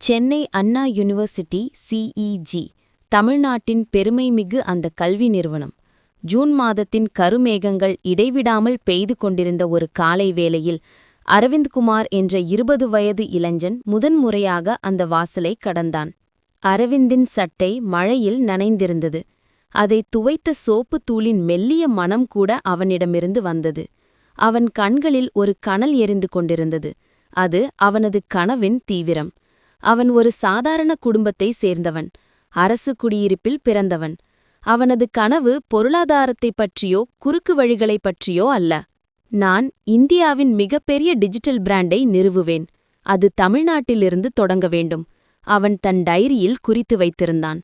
Chennai Anna university CEG தமிழ்நாட்டின் பெருமைமிகு அந்த கல்வி நிறுவனம். ஜூன் மாதத்தின் கருமேகங்கள் இடைவிடாமல் பெய்து கொண்டிருந்த ஒரு காலை வேளையில் அரவிந்த்குமார் என்ற இருபது வயது இளைஞன் முதன்முறையாக அந்த வாசலை கடந்தான். அரவிந்தின் சட்டை மழையில் நனைந்திருந்தது. அதை துவைத்த சோப்பு தூளின் மெல்லிய மனம் கூட அவனிடமிருந்து வந்தது. அவன் கண்களில் ஒரு கனல் எரிந்து கொண்டிருந்தது. அது அவனது கனவின் தீவிரம். அவன் ஒரு சாதாரண குடும்பத்தை சேர்ந்தவன். அரசு குடியிருப்பில் பிறந்தவன். அவனது கனவு பொருளாதாரத்தைப் பற்றியோ குறுக்கு வழிகளைப் பற்றியோ அல்ல. நான் இந்தியாவின் மிகப்பெரிய டிஜிட்டல் பிராண்டை நிறுவுவேன். அது தமிழ்நாட்டிலிருந்து தொடங்க வேண்டும். அவன் தன் டைரியில் குறித்து வைத்திருந்தான்.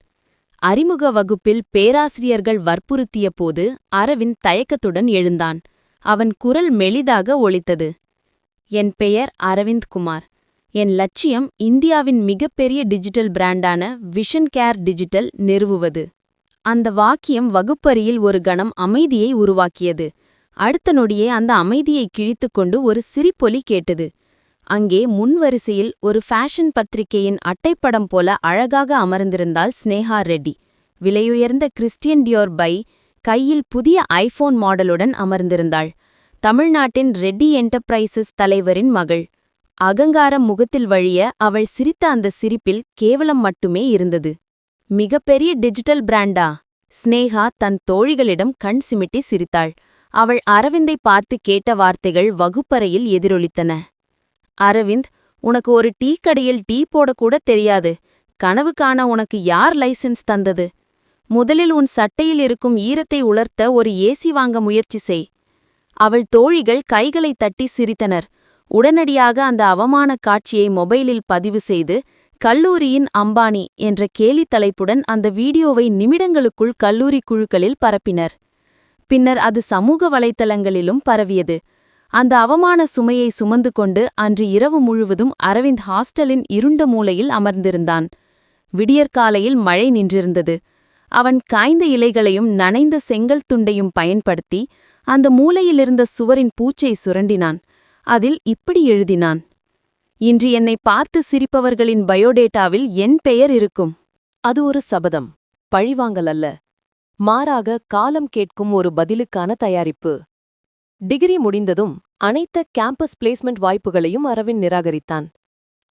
அறிமுக வகுப்பில் பேராசிரியர்கள் வற்புறுத்திய போது அரவிந்த் தயக்கத்துடன் எழுந்தான். அவன் குரல் மெளிதாக ஒலித்தது. என் பெயர் அரவிந்த் குமார். என் லட்சியம் இந்தியாவின் மிகப்பெரிய டிஜிட்டல் பிராண்டான விஷன் கேர் டிஜிட்டல் நிறுவுவது. அந்த வாக்கியம் வகுப்பறியில் ஒரு கணம் அமைதியை உருவாக்கியது. அடுத்த நொடியே அந்த அமைதியை கிழித்துக்கொண்டு ஒரு சிரிப்பொலி கேட்டது. அங்கே முன்வரிசையில் ஒரு ஃபேஷன் பத்திரிகையின் அட்டைப்படம் போல அழகாக அமர்ந்திருந்தால் ஸ்னேஹா ரெட்டி. விலையுயர்ந்த கிறிஸ்டியன் டியோர் பை கையில் புதிய ஐபோன் மாடலுடன் அமர்ந்திருந்தாள். தமிழ்நாட்டின் ரெட்டி என்டர்பிரைசஸ் தலைவரின் மகள். அகங்காரம் முகத்தில் வழிய அவள் சிரித்த அந்த சிரிப்பில் கேவலம் மட்டுமே இருந்தது. மிகப்பெரிய டிஜிட்டல் பிராண்டா? ஸ்னேகா தன் தோழிகளிடம் கண் சிமிட்டி சிரித்தாள். அவள் அரவிந்தை பார்த்து கேட்ட வார்த்தைகள் வகுப்பறையில் எதிரொலித்தன. அரவிந்த் உனக்கு ஒரு டீ கடையில் டீ போடக்கூட தெரியாது. கனவு காண உனக்கு யார் லைசென்ஸ் தந்தது? முதலில் உன் சட்டையில் இருக்கும் ஈரத்தை உலர்த்த ஒரு ஏசி வாங்க முயற்சி செய். அவள் தோழிகள் கைகளை தட்டி சிரித்தனர். உடனடியாக அந்த அவமான காட்சியை மொபைலில் பதிவு செய்து கல்லூரியின் அம்பானி என்ற கேலி தலைப்புடன் அந்த வீடியோவை நிமிடங்களுக்குள் கல்லூரி குழுக்களில் பரப்பினர். பின்னர் அது சமூக வலைத்தளங்களிலும் பரவியது. அந்த அவமான சுமையை சுமந்து கொண்டு அன்று இரவு முழுவதும் அரவிந்த் ஹாஸ்டலின் இருண்ட மூலையில் அமர்ந்திருந்தான். விடியற்காலையில் மழை நின்றிருந்தது. அவன் காய்ந்த இலைகளையும் நனைந்த செங்கல் துண்டையும் பயன்படுத்தி அந்த மூலையிலிருந்த சுவரின் பூச்சை சுரண்டினான். அதில் இப்படி எழுதினான். இன்று என்னை பார்த்து சிரிப்பவர்களின் பயோடேட்டாவில் என் பெயர் இருக்கும். அது ஒரு சபதம். பழிவாங்கல் அல்ல. மாறாக காலம் கேட்கும் ஒரு பதிலுக்கான தயாரிப்பு. டிகிரி முடிந்ததும் அனைத்த கேம்பஸ் பிளேஸ்மெண்ட் வாய்ப்புகளையும் அரவிந்த் நிராகரித்தான்.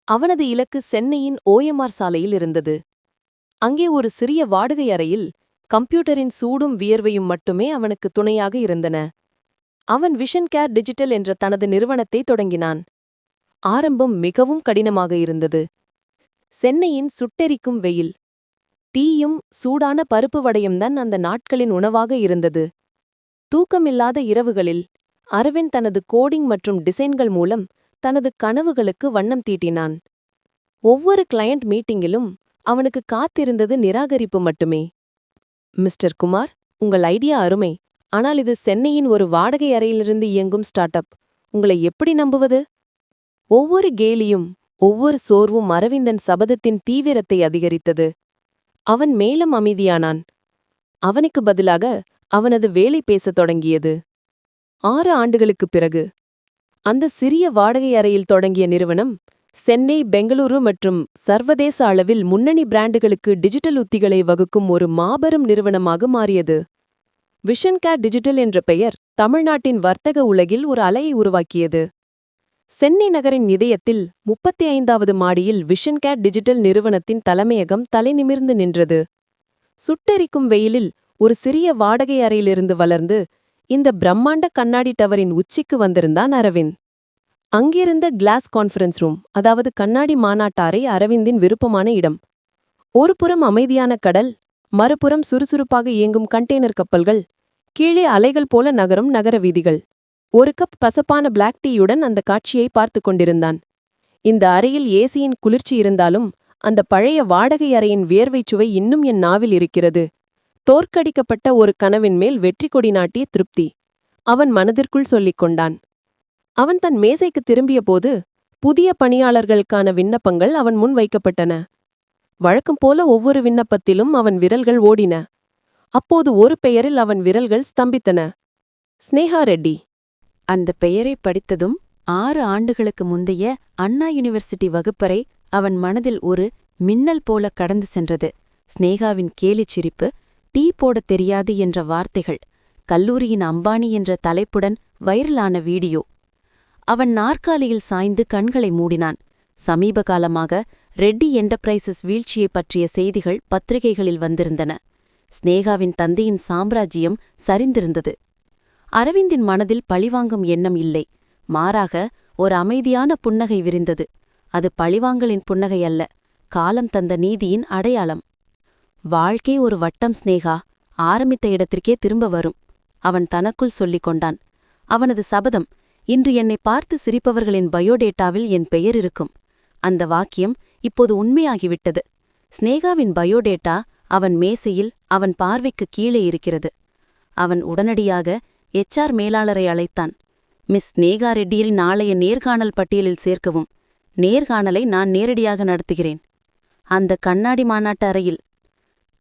அவனது இலக்கு சென்னையின் ஓஎம்ஆர் சாலையில் இருந்தது. அங்கே ஒரு சிறிய வாடகை அறையில் கம்ப்யூட்டரின் சூடும் வியர்வையும் மட்டுமே அவனுக்கு துணையாக இருந்தன. அவன் விஷன் கேர் டிஜிட்டல் என்ற தனது நிறுவனத்தை தொடங்கினான். ஆரம்பம் மிகவும் கடினமாக இருந்தது. சென்னையின் சுட்டெரிக்கும் வெயில். டீயும் சூடான பருப்பு வடையும்தான் அந்த நாட்களின் உணவாக இருந்தது. தூக்கமில்லாத இரவுகளில் அரவிந்த் தனது கோடிங் மற்றும் டிசைன்கள் மூலம் தனது கனவுகளுக்கு வண்ணம் தீட்டினான். ஒவ்வொரு கிளையண்ட் மீட்டிங்கிலும் அவனுக்கு காத்திருந்தது நிராகரிப்பு மட்டுமே. மிஸ்டர் குமார் உங்கள் ஐடியா அருமை. ஆனால் இது சென்னையின் ஒரு வாடகை அறையிலிருந்து இயங்கும் ஸ்டார்ட் அப் உங்களை எப்படி நம்புவது? ஒவ்வொரு கேலியும் ஒவ்வொரு சோர்வும் அரவிந்தன் சபதத்தின் தீவிரத்தை அதிகரித்தது. அவன் மேலும் அமைதியானான். அவனுக்கு பதிலாக அவனது வேலை பேசத் தொடங்கியது. ஆறு ஆண்டுகளுக்குப் பிறகு அந்த சிறிய வாடகை அறையில் தொடங்கிய நிறுவனம் சென்னை பெங்களூரு மற்றும் சர்வதேச அளவில் முன்னணி பிராண்டுகளுக்கு டிஜிட்டல் உத்திகளை வகுக்கும் ஒரு மாபெரும் நிறுவனமாக மாறியது. விஷன் கேர் டிஜிட்டல் என்ற பெயர் தமிழ்நாட்டின் வர்த்தக உலகில் ஒரு அலையை உருவாக்கியது. சென்னை நகரின் இதயத்தில் முப்பத்தி ஐந்தாவது மாடியில் விஷன்கேர் டிஜிட்டல் நிறுவனத்தின் தலைமையகம் தலைநிமிர்ந்து நின்றது. சுட்டெரிக்கும் வெயிலில் ஒரு சிறிய வாடகை அறையிலிருந்து வளர்ந்து இந்த பிரம்மாண்ட கண்ணாடி டவரின் உச்சிக்கு வந்திருந்தான் அரவிந்த். அங்கிருந்த கிளாஸ் கான்ஃபரன்ஸ் ரூம் அதாவது கண்ணாடி மாநாட்டாரை அரவிந்தின் விருப்பமான இடம். ஒருபுறம் அமைதியான கடல் மறுபுறம் சுறுசுறுப்பாக இயங்கும் கண்டெய்னர் கப்பல்கள் கீழே அலைகள் போல நகரும் நகர வீதிகள். ஒரு கப் பசப்பான பிளாக் டீயுடன் அந்த காட்சியை பார்த்து கொண்டிருந்தான். இந்த அறையில் ஏசியின் குளிர்ச்சி இருந்தாலும் அந்த பழைய வாடகை அறையின் வியர்வைச் சுவை இன்னும் என் நாவில் இருக்கிறது. தோற்கடிக்கப்பட்ட ஒரு கனவின் மேல் வெற்றி கொடி நாட்டிய திருப்தி. அவன் மனதிற்குள் சொல்லிக் கொண்டான். அவன் தன் மேசைக்கு திரும்பியபோது புதிய பணியாளர்களுக்கான விண்ணப்பங்கள் அவன் முன் வைக்கப்பட்டன. வழக்கம் போல ஒவ்வொரு விண்ணப்பத்திலும் அவன் விரல்கள் ஓடின. அப்போது ஒரு பெயரில் அவன் விரல்கள் ஸ்தம்பித்தன. ஸ்னேகா ரெட்டி. அந்த பெயரை படித்ததும் ஆறு ஆண்டுகளுக்கு முந்தைய அண்ணா யூனிவர்சிட்டி வகுப்பறை அவன் மனதில் ஒரு மின்னல் போல கடந்து சென்றது. ஸ்னேகாவின் கேலிச் சிரிப்பு டீ போடத் தெரியாது என்ற வார்த்தைகள் கல்லூரியின் அம்பானி என்ற தலைப்புடன் வைரலான வீடியோ. அவன் நாற்காலியில் சாய்ந்து கண்களை மூடினான். சமீப காலமாக ரெட்டி என்டர்பிரைசஸ் வீழ்ச்சியைப் பற்றிய செய்திகள் பத்திரிகைகளில் வந்திருந்தன. ஸ்னேகாவின் தந்தையின் சாம்ராஜ்யம் சரிந்திருந்தது. அரவிந்தின் மனதில் பழிவாங்கும் எண்ணம் இல்லை. மாறாக ஒரு அமைதியான புன்னகை விரிந்தது. அது பழிவாங்கலின் புன்னகை அல்ல காலம் தந்த நீதியின் அடையாளம். வாழ்க்கை ஒரு வட்டம் ஸ்னேகா. ஆரம்பித்த இடத்திற்கே திரும்ப வரும் அவன் தனக்குள் சொல்லிக் கொண்டான். அவனது சபதம் இன்று என்னை பார்த்து சிரிப்பவர்களின் பயோடேட்டாவில் என் பெயர் இருக்கும். அந்த வாக்கியம் இப்போது உண்மையாகிவிட்டது. ஸ்னேகாவின் பயோடேட்டா அவன் மேசையில் அவன் பார்வைக்கு கீழே இருக்கிறது. அவன் உடனடியாக எச்ஆர் மேலாளரை அழைத்தான். மிஸ் ஸ்னேகா ரெட்டியில் நாளைய நேர்காணல் பட்டியலில் சேர்க்கவும். நேர்காணலை நான் நேரடியாக நடத்துகிறேன். அந்த கண்ணாடி மாநாட்டு அறையில்.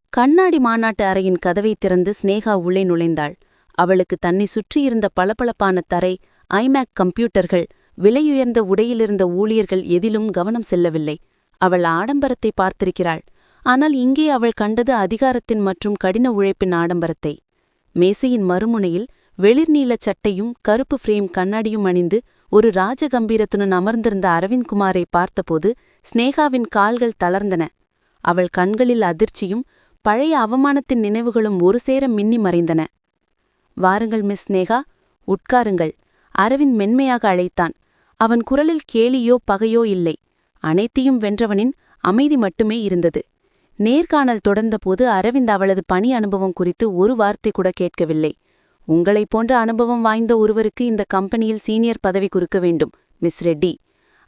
கண்ணாடி மாநாட்டு அறையின் கதவை திறந்து ஸ்னேகா உள்ளே நுழைந்தாள். அவளுக்கு தன்னை சுற்றியிருந்த பளபளப்பான தரை ஐமேக் கம்ப்யூட்டர்கள் விலையுயர்ந்த உடையிலிருந்த ஊழியர்கள் எதிலும் கவனம் செல்லவில்லை. அவள் ஆடம்பரத்தை பார்த்திருக்கிறாள். ஆனால் இங்கே அவள் கண்டது அதிகாரத்தின் மற்றும் கடின உழைப்பின் ஆடம்பரத்தை. மேசையின் மறுமுனையில் வெளிர்நீலச் சட்டையும் கருப்பு ஃப்ரேம் கண்ணாடியும் அணிந்து ஒரு ராஜகம்பீரத்துடன் அமர்ந்திருந்த அரவிந்த்குமாரை பார்த்தபோது ஸ்னேகாவின் கால்கள் தளர்ந்தன. அவள் கண்களில் அதிர்ச்சியும் பழைய அவமானத்தின் நினைவுகளும் ஒரு சேர மின்னி மறைந்தன. வாருங்கள் மிஸ் ஸ்னேகா உட்காருங்கள் அரவிந்த் மென்மையாக அழைத்தான். அவன் குரலில் கேலியோ பகையோ இல்லை. அனைத்தையும் வென்றவனின் அமைதி மட்டுமே இருந்தது. நேர்காணல் தொடர்ந்தபோது அரவிந்த் அவளது பணி அனுபவம் குறித்து ஒரு வார்த்தை கூட கேட்கவில்லை. உங்களைப் போன்ற அனுபவம் வாய்ந்த ஒருவருக்கு இந்த கம்பெனியில் சீனியர் பதவி குறுக்க வேண்டும் மிஸ் ரெட்டி.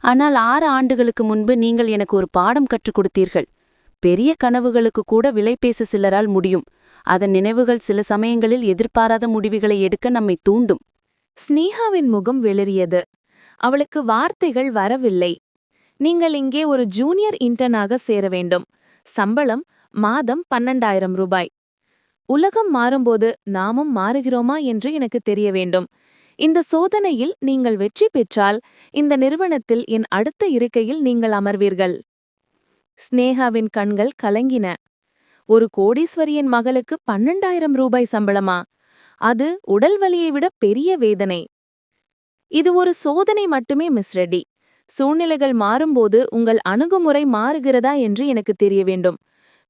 ஆனால் ஆறு ஆண்டுகளுக்கு முன்பு நீங்கள் எனக்கு ஒரு பாடம் கற்றுக் கொடுத்தீர்கள். பெரிய கனவுகளுக்கு கூட விலை பேச சிலரால் முடியும். அதன் நினைவுகள் சில சமயங்களில் எதிர்பாராத முடிவுகளை எடுக்க நம்மை தூண்டும். ஸ்னேகாவின் முகம் வெளிரியது அவளுக்கு வார்த்தைகள் வரவில்லை. நீங்கள் இங்கே ஒரு ஜூனியர் இன்டர்னாக சேர வேண்டும். சம்பளம் மாதம் பன்னெண்டாயிரம் ரூபாய். உலகம் மாறும்போது நாமும் மாறுகிறோமா என்று எனக்கு தெரிய வேண்டும். இந்த சோதனையில் நீங்கள் வெற்றி பெற்றால் இந்த நிறுவனத்தில் என் அடுத்த இருக்கையில் நீங்கள் அமர்வீர்கள். ஸ்னேகாவின் கண்கள் கலங்கின. ஒரு கோடீஸ்வரியின் மகளுக்கு பன்னெண்டாயிரம் ரூபாய் சம்பளமா? அது உடல் வலியை விட பெரிய வேதனை. இது ஒரு சோதனை மட்டுமே மிஸ் ரெட்டி. சூழ்நிலைகள் மாறும்போது உங்கள் அணுகுமுறை மாறுகிறதா என்று எனக்கு தெரிய வேண்டும்.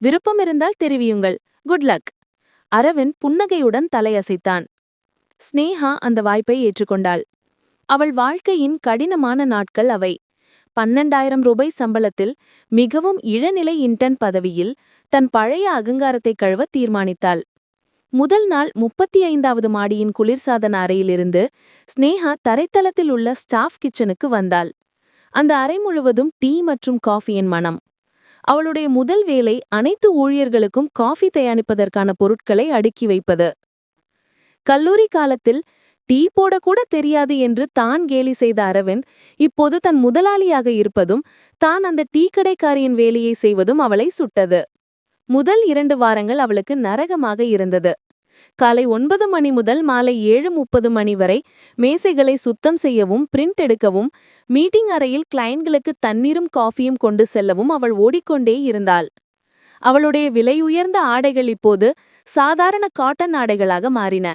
விருப்பம் இருந்தால் தெரிவியுங்கள். குட் லக் அரவிந்த் புன்னகையுடன் தலையசைத்தான். ஸ்னேஹா அந்த வாய்ப்பை ஏற்றுக்கொண்டாள். அவள் வாழ்க்கையின் கடினமான நாட்கள் அவை. பன்னெண்டாயிரம் ரூபாய் சம்பளத்தில் மிகவும் இளநிலை இன்டர்ன் பதவியில் தன் பழைய அகங்காரத்தை கழுவ தீர்மானித்தாள். முதல் நாள் முப்பத்தி ஐந்தாவது மாடியின் குளிர்சாதன அறையிலிருந்து ஸ்னேஹா தரைத்தளத்தில் உள்ள ஸ்டாஃப் கிச்சனுக்கு வந்தாள். அந்த அறை முழுவதும் டீ மற்றும் காஃபியின் மனம். அவளுடைய முதல் வேலை அனைத்து ஊழியர்களுக்கும் காஃபி தயாரிப்பதற்கான பொருட்களை அடுக்கி வைப்பது. கல்லூரி காலத்தில் டீ போடக்கூட தெரியாது என்று தான் கேலி செய்த அரவிந்த் இப்போது தன் முதலாளியாக இருப்பதும் தான் அந்த டீ கடைக்காரியின் வேலையை செய்வதும் அவளை சுட்டது. முதல் இரண்டு வாரங்கள் அவளுக்கு நரகமாக இருந்தது. காலை ஒன்பது மணி முதல் மாலை ஏழு முப்பது மணி வரை மேசைகளை சுத்தம் செய்யவும் பிரிண்ட் எடுக்கவும் மீட்டிங் அறையில் கிளைண்ட்களுக்கு தண்ணீரும் காஃபியும் கொண்டு செல்லவும் அவள் ஓடிக்கொண்டே இருந்தாள். அவளுடைய விலையுயர்ந்த ஆடைகள் இப்போது சாதாரண காட்டன் ஆடைகளாக மாறின.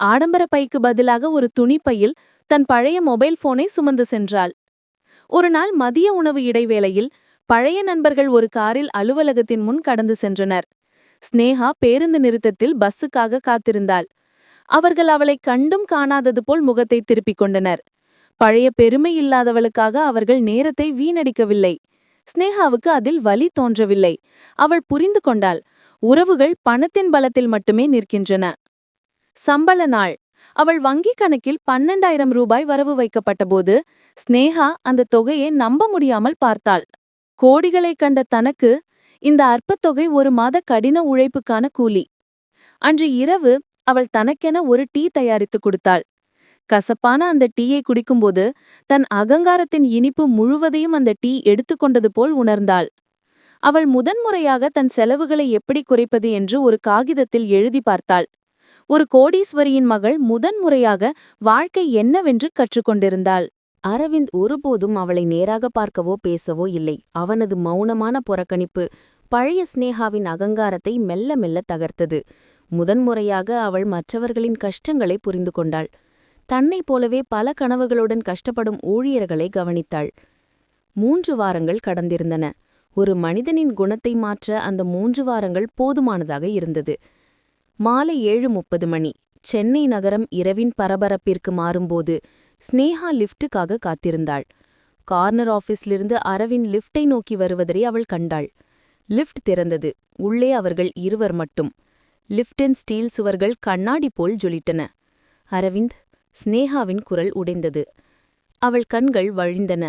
ஆடம்பர பைக்கு பதிலாக ஒரு துணிப்பையில் தன் பழைய மொபைல் போனை சுமந்து சென்றாள். ஒரு நாள் மதிய உணவு இடைவேளையில் பழைய நண்பர்கள் ஒரு காரில் அலுவலகத்தின் முன் கடந்து சென்றனர். ஸ்னேகா பேருந்து நிறுத்தத்தில் பஸ்ஸுக்காக காத்திருந்தாள். அவர்கள் அவளை கண்டும் காணாதது போல் முகத்தை திருப்பிக் கொண்டனர். பழைய பெருமை இல்லாதவளுக்காக அவர்கள் நேரத்தை வீணடிக்கவில்லை. ஸ்னேகாவுக்கு அதில் வலி தோன்றவில்லை. அவள் புரிந்து கொண்டாள். உறவுகள் பணத்தின் பலத்தில் மட்டுமே நிற்கின்றன. சம்பள நாள். அவள் வங்கிக் கணக்கில் பன்னெண்டாயிரம் ரூபாய் வரவு வைக்கப்பட்டபோது ஸ்னேகா அந்த தொகையை நம்ப முடியாமல் பார்த்தாள். கோடிகளைக் கண்ட தனக்கு இந்த அற்பத்தொகை ஒரு மாத கடின உழைப்புக்கான கூலி. அன்று இரவு அவள் தனக்கென ஒரு டீ தயாரித்து கொடுத்தாள். கசப்பான அந்த டீயை குடிக்கும்போது தன் அகங்காரத்தின் இனிப்பு முழுவதையும் அந்த டீ எடுத்துக்கொண்டது போல் உணர்ந்தாள். அவள் முதன்முறையாக தன் செலவுகளை எப்படி குறைப்பது என்று ஒரு காகிதத்தில் எழுதி பார்த்தாள். ஒரு கோடீஸ்வரியின் மகள் முதன்முறையாக வாழ்க்கை என்னவென்று கற்றுக்கொண்டிருந்தாள். அரவிந்த் ஒருபோதும் அவளை நேராக பார்க்கவோ பேசவோ இல்லை. அவனது மௌனமான புறக்கணிப்பு பழைய ஸ்னேகாவின் அகங்காரத்தை மெல்ல மெல்ல தகர்த்தது. முதன்முறையாக அவள் மற்றவர்களின் கஷ்டங்களை புரிந்து கொண்டாள். தன்னைப் போலவே பல கனவுகளுடன் கஷ்டப்படும் ஊழியர்களை கவனித்தாள். மூன்று வாரங்கள் கடந்திருந்தன. ஒரு மனிதனின் குணத்தை மாற்ற அந்த மூன்று வாரங்கள் போதுமானதாக இருந்தது. மாலை ஏழு முப்பது மணி. சென்னை நகரம் இரவின் பரபரப்பிற்கு மாறும்போது ஸ்னேகா லிஃப்ட்டுக்காக காத்திருந்தாள். கார்னர் ஆஃபீஸிலிருந்து அரவின் லிஃப்டை நோக்கி வருவதை அவள் கண்டாள். லிஃப்ட் திறந்தது. உள்ளே அவர்கள் இருவர் மட்டும். லிஃப்டின் ஸ்டீல் சுவர்கள் கண்ணாடி போல் ஜொலிட்டன. அரவிந்த் ஸ்னேகாவின் குரல் உடைந்தது. அவள் கண்கள் வழிந்தன.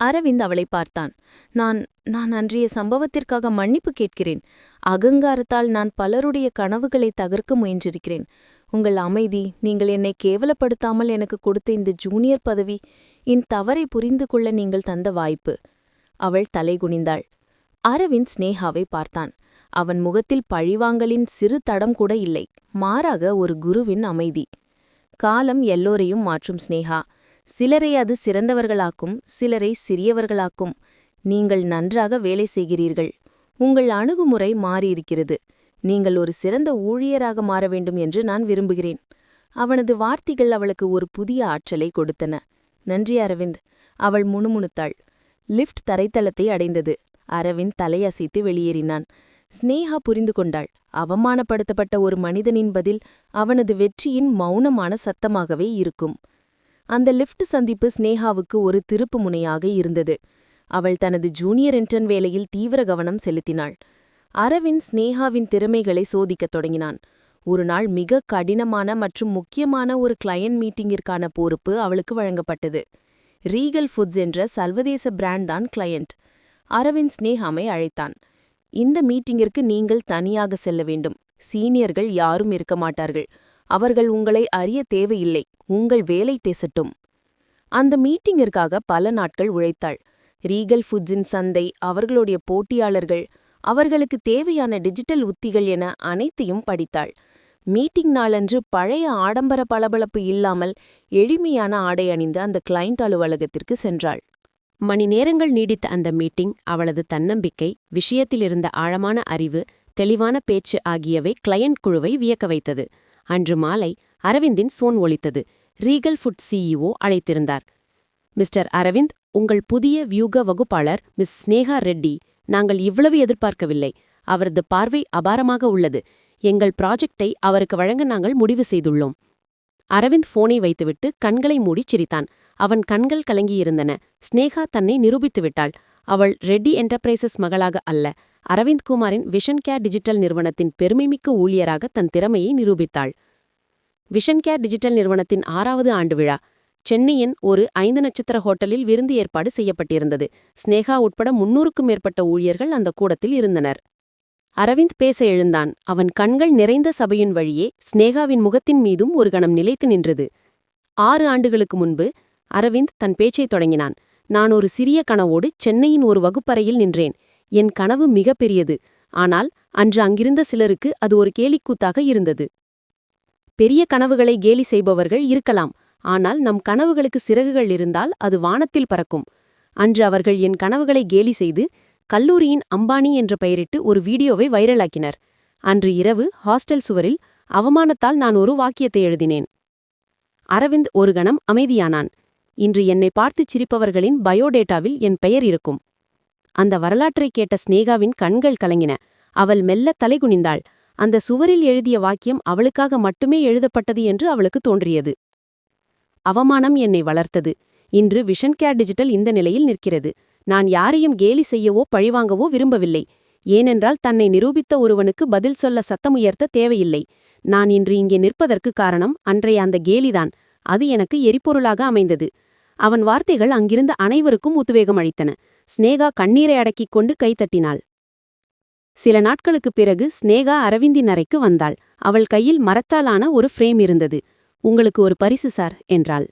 அரவிந்த் அவளை பார்த்தான். நான் நான் அன்றைய சம்பவத்திற்காக மன்னிப்பு கேட்கிறேன். அகங்காரத்தால் நான் பலருடைய கனவுகளை தகர்க்க முயன்றிருக்கிறேன். உங்கள் அமைதி நீங்கள் என்னை கேவலப்படுத்தாமல் எனக்கு கொடுத்த இந்த ஜூனியர் பதவி என் தவறை புரிந்து கொள்ள நீங்கள் தந்த வாய்ப்பு. அவள் தலைகுனிந்தாள். அரவிந்த் ஸ்னேகாவை பார்த்தான். அவன் முகத்தில் பழிவாங்கலின் சிறு தடம் கூட இல்லை. மாறாக ஒரு குருவின் அமைதி. காலம் எல்லோரையும் மாற்றும் ஸ்னேகா சிலரை அது சிறந்தவர்களாக்கும் சிலரை சிறியவர்களாக்கும். நீங்கள் நன்றாக வேலை செய்கிறீர்கள். உங்கள் அணுகுமுறை மாறியிருக்கிறது. நீங்கள் ஒரு சிறந்த ஊழியராக மாற வேண்டும் என்று நான் விரும்புகிறேன். அவனது வார்த்தைகள் அவளுக்கு ஒரு புதிய ஆற்றலை கொடுத்தன. நன்றி அரவிந்த். அவள் முணுமுணுத்தாள். லிஃப்ட் தரைத்தளத்தை அடைந்தது. அரவிந்த் தலையசைத்து வெளியேறினான். ஸ்னேகா புரிந்து கொண்டாள். அவமானப்படுத்தப்பட்ட ஒரு மனிதனின் பதில் அவனது வெற்றியின் மௌனமான சத்தமாகவே இருக்கும். அந்த லிஃப்ட் சந்திப்பு ஸ்னேகாவுக்கு ஒரு திருப்பு முனையாக இருந்தது. அவள் தனது ஜூனியர் இன்டர்ன் வேலையில் தீவிர கவனம் செலுத்தினாள். அரவிந்த் ஸ்னேகாவின் திறமைகளை சோதிக்கத் தொடங்கினான். ஒரு நாள் மிக கடினமான மற்றும் முக்கியமான ஒரு கிளையன்ட் மீட்டிங்கிற்கான பொறுப்பு அவளுக்கு வழங்கப்பட்டது. ரீகல் ஃபுட்ஸ் என்ற சர்வதேச பிராண்ட் தான் கிளையண்ட் அரவிந்த் ஸ்னேஹாமை அழைத்தான். இந்த மீட்டிங்கிற்கு நீங்கள் தனியாக செல்ல வேண்டும். சீனியர்கள் யாரும் இருக்க மாட்டார்கள். அவர்கள் உங்களை அறிய தேவையில்லை. உங்கள் வேலை பேசட்டும் அந்த மீட்டிங்கிற்காக பல நாட்கள் உழைத்தாள். ரீகல் ஃபுட்ஸின் சந்தை அவர்களுடைய போட்டியாளர்கள் அவர்களுக்கு தேவையான டிஜிட்டல் உத்திகள் என அனைத்தையும் படித்தாள். மீட்டிங் நாளன்று பழைய ஆடம்பர பளபளப்பு இல்லாமல் எளிமையான ஆடை அணிந்து அந்த கிளைண்ட் அலுவலகத்திற்கு சென்றாள். மணி நேரங்கள் நீடித்த அந்த மீட்டிங் அவளது தன்னம்பிக்கை விஷயத்திலிருந்த ஆழமான அறிவு தெளிவான பேச்சு ஆகியவை கிளையண்ட் குழுவை வியக்க வைத்தது. அன்று மாலை அரவிந்தின் சோன் ஒலித்தது. ரீகல் ஃபுட் சிஇஓ அழைத்திருந்தார். மிஸ்டர் அரவிந்த் உங்கள் புதிய வியூக வகுப்பாளர் மிஸ் ஸ்னேகா ரெட்டி நாங்கள் இவ்வளவு எதிர்பார்க்கவில்லை. அவரது பார்வை அபாரமாக உள்ளது. எங்கள் ப்ராஜெக்டை அவருக்கு வழங்க நாங்கள் முடிவு செய்துள்ளோம். அரவிந்த் போனை வைத்துவிட்டு கண்களை மூடி சிரித்தான். அவன் கண்கள் கலங்கியிருந்தன. ஸ்னேகா தன்னை நிரூபித்து விட்டாள் அவள் ரெட்டி என்டர்பிரைசஸ் மகளாக அல்ல. அரவிந்த் குமாரின் விஷன் கேர் டிஜிட்டல் நிறுவனத்தின் பெருமைமிக்க ஊழியராக தன் திறமையை நிரூபித்தாள். விஷன் கேர் டிஜிட்டல் நிறுவனத்தின் ஆறாவது ஆண்டு விழா. சென்னையின் ஒரு ஐந்து நட்சத்திர ஹோட்டலில் விருந்து ஏற்பாடு செய்யப்பட்டிருந்தது. ஸ்னேகா உட்பட முன்னூறுக்கும் மேற்பட்ட ஊழியர்கள் அந்த கூடத்தில் இருந்தனர். அரவிந்த் பேச எழுந்தான். அவன் கண்கள் நிறைந்த சபையின் வழியே ஸ்னேகாவின் முகத்தின் மீதும் ஒரு கணம் நிலைத்து நின்றது. ஆறு ஆண்டுகளுக்கு முன்பு அரவிந்த் தன் பேச்சைத் தொடங்கினான். நான் ஒரு சிறிய கனவோடு சென்னையின் ஒரு வகுப்பறையில் நின்றேன். என் கனவு மிக பெரியது ஆனால் அன்று அங்கிருந்த சிலருக்கு அது ஒரு கேலிக்கூத்தாக இருந்தது. பெரிய கனவுகளை கேலி செய்பவர்கள் இருக்கலாம். ஆனால் நம் கனவுகளுக்கு சிறகுகள் இருந்தால் அது வானத்தில் பறக்கும். அன்று அவர்கள் என் கனவுகளை கேலி செய்து கல்லூரியின் அம்பானி என்ற பெயரிட்டு ஒரு வீடியோவை வைரலாக்கினர். அன்று இரவு ஹாஸ்டல் சுவரில் அவமானத்தால் நான் ஒரு வாக்கியத்தை எழுதினேன். அரவிந்த் ஒரு கணம் அமைதியானான். இன்று என்னை பார்த்துச் சிரிப்பவர்களின் பயோடேட்டாவில் என் பெயர் இருக்கும். அந்த வரலாற்றை கேட்ட ஸ்னேகாவின் கண்கள் கலங்கின. அவள் மெல்ல தலைகுனிந்தாள். அந்த சுவரில் எழுதிய வாக்கியம் அவளுக்காக மட்டுமே எழுதப்பட்டது என்று அவளுக்கு தோன்றியது. அவமானம் என்னை வளர்த்தது. இன்று விஷன் கேர் டிஜிட்டல் இந்த நிலையில் நிற்கிறது. நான் யாரையும் கேலி செய்யவோ பழிவாங்கவோ விரும்பவில்லை. ஏனென்றால் தன்னை நிரூபித்த ஒருவனுக்கு பதில் சொல்ல சத்தமுயர்த்த தேவையில்லை. நான் இன்று இங்கே நிற்பதற்கு காரணம் அன்றைய அந்த கேலிதான். அது எனக்கு எரிபொருளாக அமைந்தது. அவன் வார்த்தைகள் அங்கிருந்த அனைவருக்கும் உத்வேகம் அளித்தன. ஸ்னேகா கண்ணீரை அடக்கிக் கொண்டு கைத்தட்டினாள் சில நாட்களுக்குப் பிறகு ஸ்னேகா அரவிந்தின் அறைக்கு வந்தாள். அவள் கையில் மரத்தாலான ஒரு ஃப்ரேம் இருந்தது. உங்களுக்கு ஒரு பரிசு சார் என்றாள்.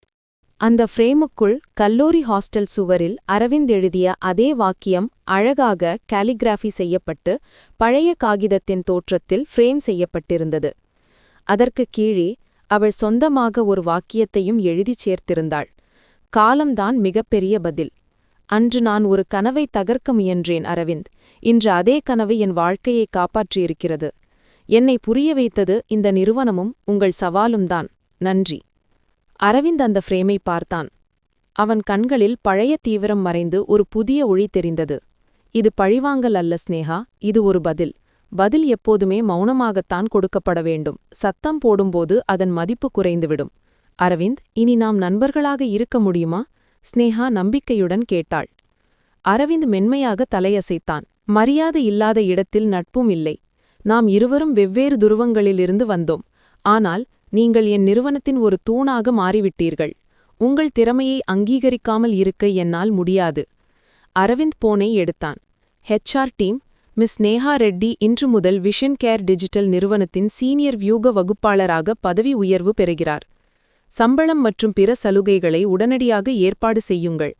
அந்த ஃப்ரேமுக்குள் கல்லூரி ஹாஸ்டல் சுவரில் அரவிந்த் எழுதிய அதே வாக்கியம் அழகாக கேலிகிராஃபி செய்யப்பட்டு பழைய காகிதத்தின் தோற்றத்தில் ஃப்ரேம் செய்யப்பட்டிருந்தது. அதற்கு கீழே அவள் சொந்தமாக ஒரு வாக்கியத்தையும் எழுதிச் சேர்த்திருந்தாள். காலம்தான் மிகப்பெரிய பதில். அன்று நான் ஒரு கனவை தகர்க்க முயன்றேன் அரவிந்த். இன்று அதே கனவு என் வாழ்க்கையை காப்பாற்றியிருக்கிறது. என்னை புரிய வைத்தது இந்த நிறுவனமும் உங்கள் சவாலும்தான் நன்றி. அரவிந்த் அந்த ஃப்ரேமை பார்த்தான். அவன் கண்களில் பழைய தீவிரம் மறைந்து ஒரு புதிய ஒளி தெரிந்தது. இது பழிவாங்கல் அல்ல ஸ்னேகா. இது ஒரு பதில். பதில் எப்போதுமே மௌனமாகத்தான் கொடுக்கப்பட வேண்டும். சத்தம் போடும்போது அதன் மதிப்பு குறைந்துவிடும். அரவிந்த் இனி நாம் நண்பர்களாக இருக்க முடியுமா? ஸ்னேகா நம்பிக்கையுடன் கேட்டாள். அரவிந்த் மென்மையாக தலையசைத்தான். மரியாதை இல்லாத இடத்தில் நட்பும் இல்லை. நாம் இருவரும் வெவ்வேறு துருவங்களிலிருந்து வந்தோம். ஆனால் நீங்கள் என் நிறுவனத்தின் ஒரு தூணாக மாறிவிட்டீர்கள். உங்கள் திறமையை அங்கீகரிக்காமல் இருக்க என்னால் முடியாது. அரவிந்த் போனை எடுத்தான். HR team miss Neha Reddy இன்று முதல் விஷன் கேர் டிஜிட்டல் நிறுவனத்தின் சீனியர் வியூக வகுப்பாளராக பதவி உயர்வு பெறுகிறார். சம்பளம் மற்றும் பிற சலுகைகளை உடனடியாக ஏற்பாடு செய்யுங்கள்.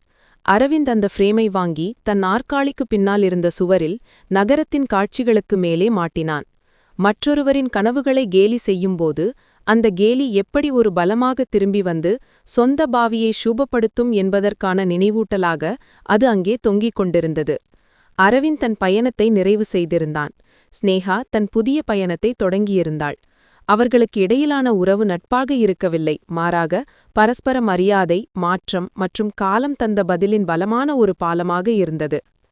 அரவிந்த் அந்த ஃப்ரேமை வாங்கி தன் நாற்காலிக்கு பின்னால் இருந்த சுவரில் நகரத்தின் காட்சிகளுக்கு மேலே மாட்டினான். மற்றொருவரின் கனவுகளை கேலி செய்யும்போது அந்த கேலி எப்படி ஒரு பலமாக திரும்பி வந்து சொந்த பாவியை சூபப்படுத்தும் என்பதற்கான நினைவூட்டலாக அது அங்கே தொங்கிக் கொண்டிருந்தது. அரவிந்த் தன் பயணத்தை நிறைவு செய்திருந்தான். ஸ்னேகா தன் புதிய பயணத்தை தொடங்கியிருந்தாள். அவர்களுக்கு இடையிலான உறவு நட்பாக இருக்கவில்லை. மாறாக பரஸ்பர மரியாதை மாற்றம் மற்றும் காலம் தந்த பதிலின் பலமான ஒரு பாலமாக இருந்தது.